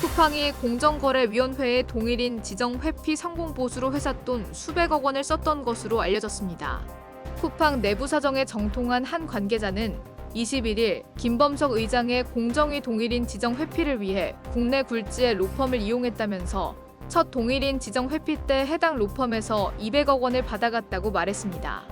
쿠팡이 공정거래위원회의 동일인 지정 회피 성공 보수로 회사 돈 수백억 원을 썼던 것으로 알려졌습니다. 쿠팡 내부 사정에 정통한 한 관계자는 21일 김범석 의장의 공정위 동일인 지정 회피를 위해 국내 굴지의 로펌을 이용했다면서 첫 동일인 지정 회피 때 해당 로펌에서 200억 원을 받아갔다고 말했습니다.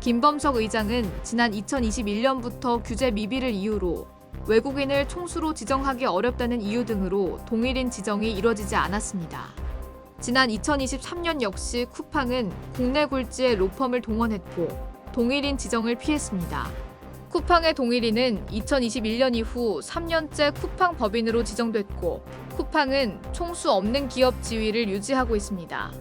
김범석 의장은 지난 2021년부터 규제 미비를 이유로 외국인을 총수로 지정하기 어렵다는 이유 등으로 동일인 지정이 이뤄지지 않았습니다. 지난 2023년 역시 쿠팡은 국내 굴지의 로펌을 동원했고 동일인 지정을 피했습니다. 쿠팡의 동일인은 2021년 이후 3년째 쿠팡 법인으로 지정됐고 쿠팡은 총수 없는 기업 지위를 유지하고 있습니다.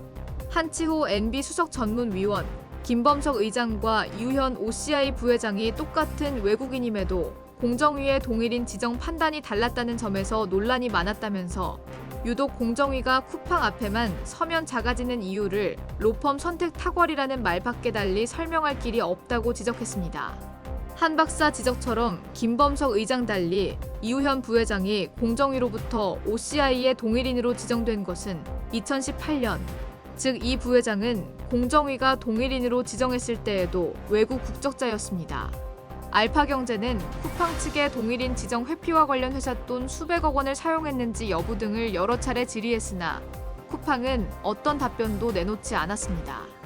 한치호 NB 수석 전문위원 김범석 의장과 유현 OCI 부회장이 똑같은 외국인임에도 공정위의 동일인 지정 판단이 달랐다는 점에서 논란이 많았다면서 유독 공정위가 쿠팡 앞에만 서면 작아지는 이유를 로펌 선택 탁월이라는 말밖에 달리 설명할 길이 없다고 지적했습니다. 한 박사 지적처럼 김범석 의장 달리 이우현 부회장이 공정위로부터 OCI의 동일인으로 지정된 것은 2018년, 즉 이 부회장은 공정위가 동일인으로 지정했을 때에도 외국 국적자였습니다. 알파경제는 쿠팡 측의 동일인 지정 회피와 관련 회사 돈 수백억 원을 사용했는지 여부 등을 여러 차례 질의했으나 쿠팡은 어떤 답변도 내놓지 않았습니다.